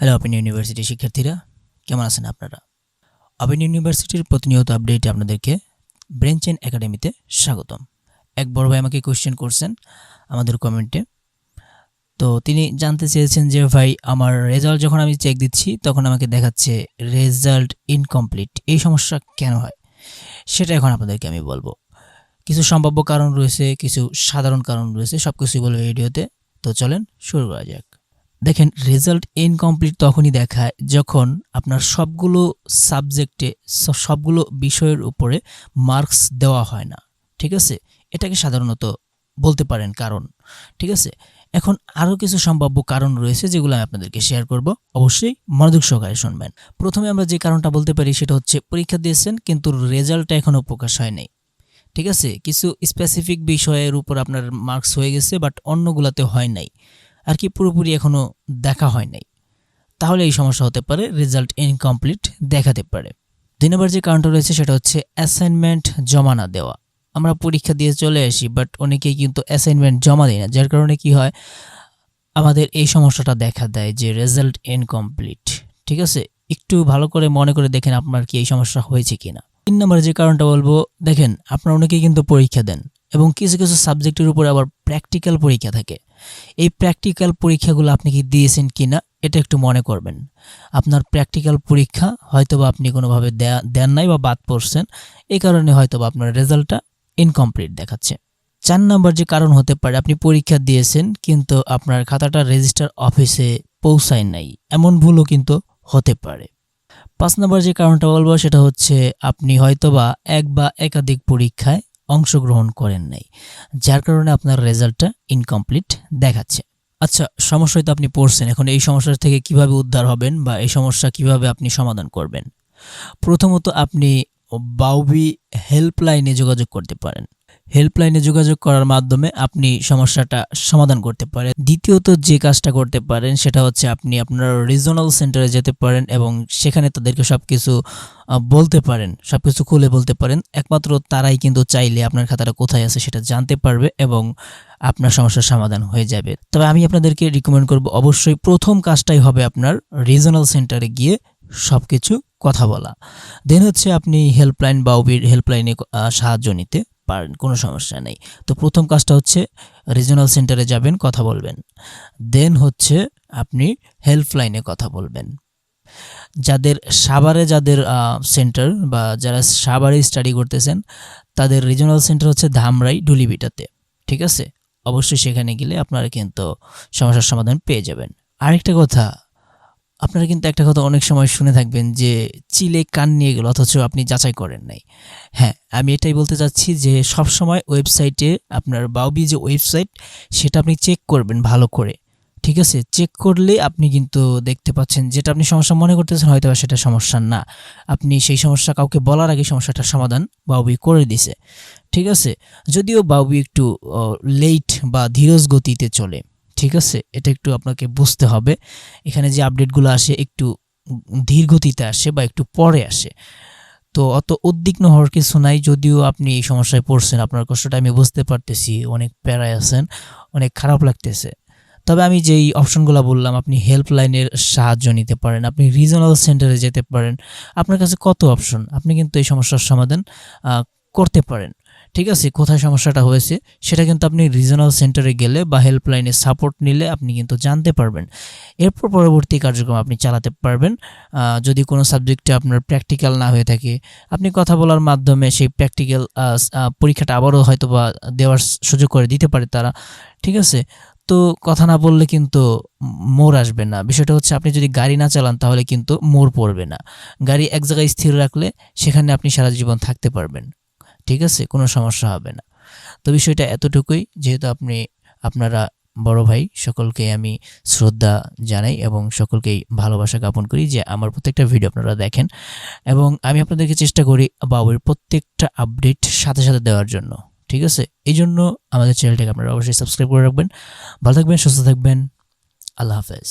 Hello open university শিক্ষার্থীরা, কেমন আছেন আপনারা? ওপেন ইউনিভার্সিটির প্রতিনিয়ত আপডেটে আপনাদেরকে ব্রেন চেন একাডেমিতে স্বাগতম। এক বড় ভাই আমাকে কোয়েশ্চেন করছেন আমাদের কমেন্টে তো তিনি জানতে চেয়েছেন যে, ভাই, আমার রেজাল্ট যখন আমি চেক দিচ্ছি, তখন আমাকে দেখাচ্ছে রেজাল্ট ইনকমপ্লিট এই সমস্যা কেন হয়? সেটা এখন আপনাদেরকে আমি বলব। কিছু সম্ভাব্য কারণ রয়েছে, কিছু সাধারণ কারণ রয়েছে সব কিছুই বলব ভিডিওতে তো চলেন, শুরু করা যাক। দেখেন রেজাল্ট ইনকমপ্লিট তখনই দেখায় যখন আপনার সবগুলো সাবজেক্টে সবগুলো বিষয়ের উপরে মার্কস দেওয়া হয় না, ঠিক আছে? এটাকে সাধারণত বলতে পারেন কারণ, ঠিক আছে? এখন আরও কিছু সম্ভাব্য কারণ রয়েছে যেগুলো আমি আপনাদেরকে শেয়ার করব, অবশ্যই মনোযোগ সহকারে শুনবেন। প্রথমে আমরা যে কারণটা বলতে পারি সেটা হচ্ছে পরীক্ষা দিয়েছেন, কিন্তু রেজাল্টটা এখনও প্রকাশ হয়নি, ঠিক আছে? কিছু স্পেসিফিক বিষয়ের উপর আপনার মার্কস হয়ে গেছে বাট অন্যগুলোতে হয় নাই। আর কি পুরোপুরি এখনও দেখা হয় নাই। তাহলে এই সমস্যা হতে পারে রেজাল্ট ইনকমপ্লিট দেখাতে পারে। দুই নম্বর যে কারণটা রয়েছে সেটা হচ্ছে অ্যাসাইনমেন্ট জমা না দেওয়া। আমরা পরীক্ষা দিয়ে চলে আসি বাট অনেকেই কিন্তু অ্যাসাইনমেন্ট জমা দেয় না, যার কারণে কি হয়, আমাদের এই সমস্যাটা দেখা দেয় যে রেজাল্ট ইনকমপ্লিট ঠিক আছে? একটু ভালো করে মনে করে দেখেন আপনার কি এই সমস্যা হয়েছে কিনা। তিন নম্বর যে কারণটা বলব, দেখেন, আপনারা অনেকেই কিন্তু পরীক্ষা দেন এবং কিছু কিছু সাবজেক্টের উপরে আবার প্র্যাকটিক্যাল পরীক্ষা থাকে। এই প্র্যাকটিক্যাল পরীক্ষাগুলো আপনি কি দিয়েছেন কিনা, এটা একটু মনে করবেন। আপনার প্র্যাকটিক্যাল পরীক্ষা হয়তোবা আপনি কোনোভাবে দেন নাই বা বাদ পড়ছেন এই কারণে হয়তোবা আপনার রেজাল্টটা ইনকমপ্লিট দেখাচ্ছে। চার নম্বর যে কারণ হতে পারে, আপনি পরীক্ষা দিয়েছেন, কিন্তু আপনার খাতাটা রেজিস্টার অফিসে পৌঁছায় নাই। এমন ভুলও কিন্তু হতে পারে। পাঁচ নম্বর যে কারণটা বলব, সেটা হচ্ছে আপনি হয়তোবা এক বা একাধিক পরীক্ষায় অংশগ্রহণ করেন নাই, যার কারণে আপনার রেজাল্টটা ইনকমপ্লিট দেখাচ্ছে। আচ্ছা সমস্যায় তো আপনি পড়ছেন, এখন এই সমস্যা থেকে কীভাবে উদ্ধার হবেন বা এই সমস্যা কীভাবে আপনি সমাধান করবেন? প্রথমত আপনি বাউবি হেল্পলাইনে যোগাযোগ করতে পারেন। হেল্পলাইনে যোগাযোগ করার মাধ্যমে আপনি সমস্যাটা সমাধান করতে পারেন। দ্বিতীয়ত যে কাজটা করতে পারেন সেটা হচ্ছে আপনি আপনার রিজনাল সেন্টারে যেতে পারেন এবং সেখানে তাদেরকে সব কিছু বলতে পারেন সব কিছু খুলে বলতে পারেন। একমাত্র তারাই কিন্তু চাইলে আপনার খাতাটা কোথায় আছে সেটা জানতে পারবে এবং আপনার সমস্যার সমাধান হয়ে যাবে। তবে আমি আপনাদেরকে রিকমেন্ড করব, অবশ্যই প্রথম কাজটাই হবে আপনার রিজনাল সেন্টারে গিয়ে সব কিছু কথা বলা। দেন হচ্ছে আপনি হেল্পলাইন বা ওবির হেল্পলাইনে সাহায্য নিতে। পারেন কোনো সমস্যা নেই। তো প্রথম কাজটা হচ্ছে রিজনাল সেন্টারে যাবেন, কথা বলবেন। দেন হচ্ছে আপনি হেল্পলাইনে কথা বলবেন। যাদের সাভারে যাদের সেন্টার বা যারা সাভারে স্টাডি করতেছেন, তাদের রিজনাল সেন্টার হচ্ছে ধামরাই, ডুলিবিটাতে। ঠিক আছে? অবশ্যই সেখানে গেলে আপনারা কিন্তু সমস্যার সমাধান পেয়ে যাবেন। আরেকটা কথা আপনারা কিন্তু একটা কথা অনেক সময় শুনে থাকবেন যে চিলে কান নিয়ে গেল অথচ আপনি যাচাই করেন নাই। হ্যাঁ আমি এটাই বলতে চাচ্ছি যে সব সময় ওয়েবসাইটে আপনার বাউবি যে ওয়েবসাইট, সেটা আপনি চেক করবেন ভালো করে। ঠিক আছে? চেক করলে আপনি কিন্তু দেখতে পাচ্ছেন যেটা আপনি সমস্যা মনে করতেছেন হয়তো সেটা সমস্যা না। আপনি সেই সমস্যা কাউকে বলার আগে সমস্যাটার সমাধান বাউবি করে দিছে। ঠিক আছে? যদিও বাউবি একটু লেট বা ধীরজ গতিতে চলে। ঠিক আছে, এটা একটু আপনাকে বুঝতে হবে। এখানে যে আপডেটগুলো আসে একটু ধীর গতিতে আসে বা একটু পরে আসে। তো অত উদ্বিগ্ন হওয়ার কিছু নাই, যদিও আপনি এই সমস্যায় পড়ছেন, আপনার কষ্টটা আমি বুঝতে পারতেছি, অনেক প্যারায় আছেন, অনেক খারাপ লাগতেছে। তবে আমি যেই অপশনগুলো বললাম, আপনি হেল্পলাইনের সাহায্য নিতে পারেন, আপনি রিজনাল সেন্টারে যেতে পারেন। আপনার কাছে কত অপশন আপনি কিন্তু এই সমস্যার সমাধান করতে পারেন। ঠিক আছে? কোথায় সমস্যাটা হয়েছে? সেটা কিন্তু আপনি রিজনাল সেন্টারে গেলে বা হেল্পলাইনে সাপোর্ট নিলে আপনি কিন্তু জানতে পারবেন। এরপর পরবর্তী কার্যক্রম আপনি চালাতে পারবেন। যদি কোনো সাবজেক্টে আপনার প্র্যাকটিক্যাল না হয়ে থাকে, আপনি কথা বলার মাধ্যমে সেই প্র্যাকটিক্যাল পরীক্ষাটা আবারও হয়তো বা দেওয়ার সুযোগ করে দিতে পারে তারা। ঠিক আছে? তো কথা না বললে কিন্তু মোর আসবে না। বিষয়টা হচ্ছে আপনি যদি গাড়ি না চালান তাহলে কিন্তু মোর পড়বে না। গাড়ি এক জায়গায় স্থির রাখলে সেখানে আপনি সারা জীবন থাকতে পারবেন। ঠিক আছে, কোনো সমস্যা হবে না। তো বিষয়টা এতটুকুই। যেহেতু আপনি, আপনারা বড় ভাই, সকলকে আমি শ্রদ্ধা জানাই এবং সকলকেই ভালোবাসা জ্ঞাপন করি যে আমার প্রত্যেকটা ভিডিও আপনারা দেখেন। এবং আমি আপনাদেরকে চেষ্টা করি বাবুর প্রত্যেকটা আপডেট সাথে সাথে দেওয়ার জন্য, ঠিক আছে? এই জন্য আমাদের চ্যানেলটাকে আপনারা অবশ্যই সাবস্ক্রাইব করে রাখবেন। ভালো থাকবেন, সুস্থ থাকবেন। আল্লাহ হাফেজ।